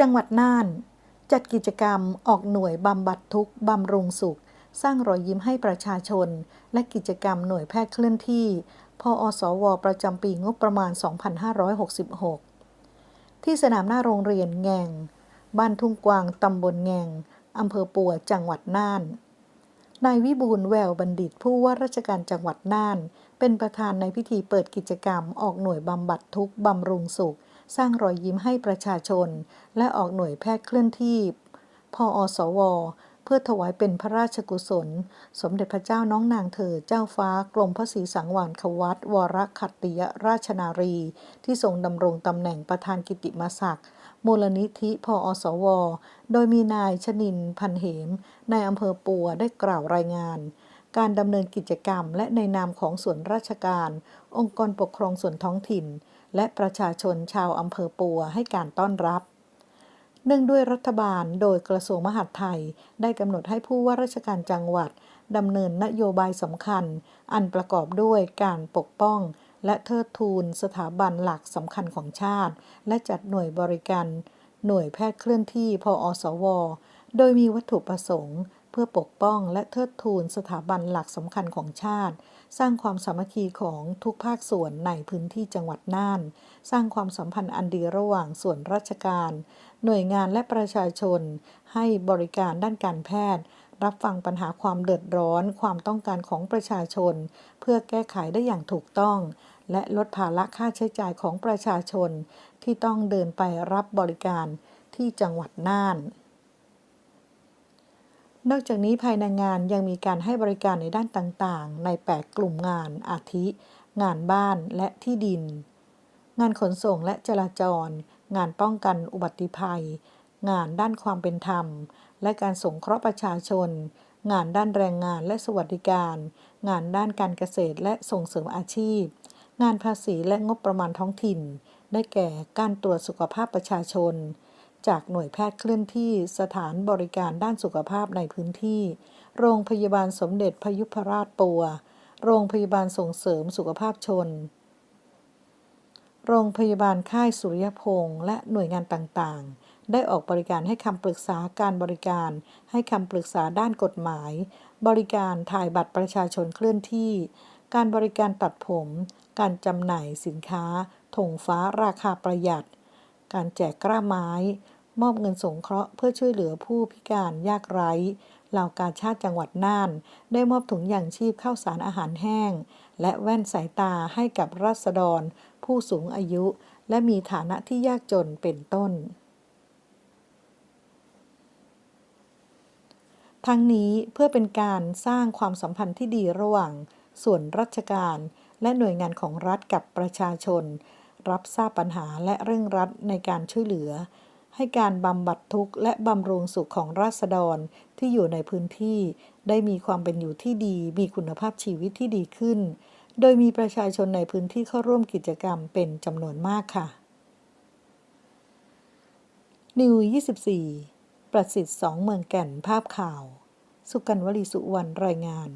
จังหวัดน่าน จัดกิจกรรมออกหน่วยบำบัดทุกข์บำรุงสุข สร้างรอยยิ้มให้ประชาชน และกิจกรรมหน่วยแพทย์เคลื่อนที่ พออสว ประจำปีงบประมาณ 2566 ที่สนามหน้าโรงเรียนแงง บ้านทุ่งกวางตำบลแงงอำเภอปัวจังหวัดน่านนายวิบูลแววบัณฑิตผู้ว่าราชการจังหวัดน่าน เป็นประธานในพิธีเปิดกิจกรรมออกหน่วยบำบัดทุกบำรุงสุข สร้างรอยยิ้มให้ประชาชน และออกหน่วยแพทย์เคลื่อนที่พออสว เพื่อถวายเป็นพระราชกุศล สมเด็จพระเจ้าน้องนางเธอเจ้าฟ้ากรมพระศรีสังวาลควัตวรขัตติยราชนารี ที่ทรงดำรงตำแหน่งประธานกิติมศักดิ์มูลนิธิพออสว โดยมีนายชนินทร์พันเหมนายอำเภอปัวได้กล่าวรายงาน การดำเนินกิจกรรมและในนามของส่วนราชการ องค์กรปกครองส่วนท้องถิ่น และประชาชนชาวอำเภอปัวให้การต้อนรับ เนื่องด้วยรัฐบาลโดยกระทรวงมหาดไทย ได้กำหนดให้ผู้ว่าราชการจังหวัดดำเนินนโยบายสำคัญ อันประกอบด้วยการปกป้องและเทิดทูนสถาบันหลักสำคัญของชาติ และจัดหน่วยบริการ หน่วยแพทย์เคลื่อนที่พออสว โดยมีวัตถุประสงค์ เพื่อปกป้องและเทิดทูนสถาบันหลักสำคัญของชาติ สร้างความสามัคคีของทุกภาคส่วนในพื้นที่จังหวัดน่าน สร้างความสัมพันธ์อันดีระหว่างส่วนราชการ หน่วยงานและประชาชน ให้บริการด้านการแพทย์ รับฟังปัญหาความเดือดร้อน ความต้องการของประชาชน เพื่อแก้ไขได้อย่างถูกต้อง และลดภาระค่าใช้จ่ายของประชาชน ที่ต้องเดินไปรับบริการที่จังหวัดน่าน นอกจากนี้ภายในงานยังมีการให้บริการในด้านต่างๆ ใน 8 กลุ่มงานอาทิ งานบ้านและที่ดิน งานขนส่งและจราจร งานป้องกันอุบัติภัย งานด้านความเป็นธรรม และการสงเคราะห์ประชาชน งานด้านแรงงานและสวัสดิการ งานด้านการเกษตรและส่งเสริมอาชีพ งานภาษีและงบประมาณท้องถิ่น ได้แก่การตรวจสุขภาพประชาชน จากหน่วยแพทย์เคลื่อนที่สถานบริการด้านสุขภาพในพื้นที่ โรงพยาบาลสมเด็จพยุพราชปัว โรงพยาบาลส่งเสริมสุขภาพชน โรงพยาบาลค่ายสุริยพงษ์และหน่วยงานต่างๆ ได้ออกบริการให้คำปรึกษาการบริการ ให้คำปรึกษาด้านกฎหมาย บริการถ่ายบัตรประชาชนเคลื่อนที่ การบริการตัดผม การจำหน่ายสินค้าธงฟ้าราคาประหยัด การแจกกล้าไม้ มอบเงินสงเคราะห์เพื่อช่วยเหลือผู้พิการยากไร้เหล่ากาชาติจังหวัดน่าน ได้มอบถุงยางชีพข้าวสารอาหารแห้ง และแว่นสายตาให้กับราษฎร ผู้สูงอายุ และมีฐานะที่ยากจนเป็นต้น ทั้งนี้เพื่อเป็นการสร้างความสัมพันธ์ที่ดีระหว่าง ส่วนราชการ และหน่วยงานของรัฐกับประชาชน รับทราบปัญหาและเร่งรัดในการช่วยเหลือ ให้การบำบัดทุกข์และบำรุงสุขของราษฎรที่อยู่ในพื้นที่ ได้มีความเป็นอยู่ที่ดี มีคุณภาพชีวิตที่ดีขึ้น โดยมีประชาชนในพื้นที่เข้าร่วมกิจกรรมเป็นจำนวนมากค่ะนิว24 ประสิทธิ์สองเมืองแก่นภาพข่าว สุกันวลีสุวรรณรายงาน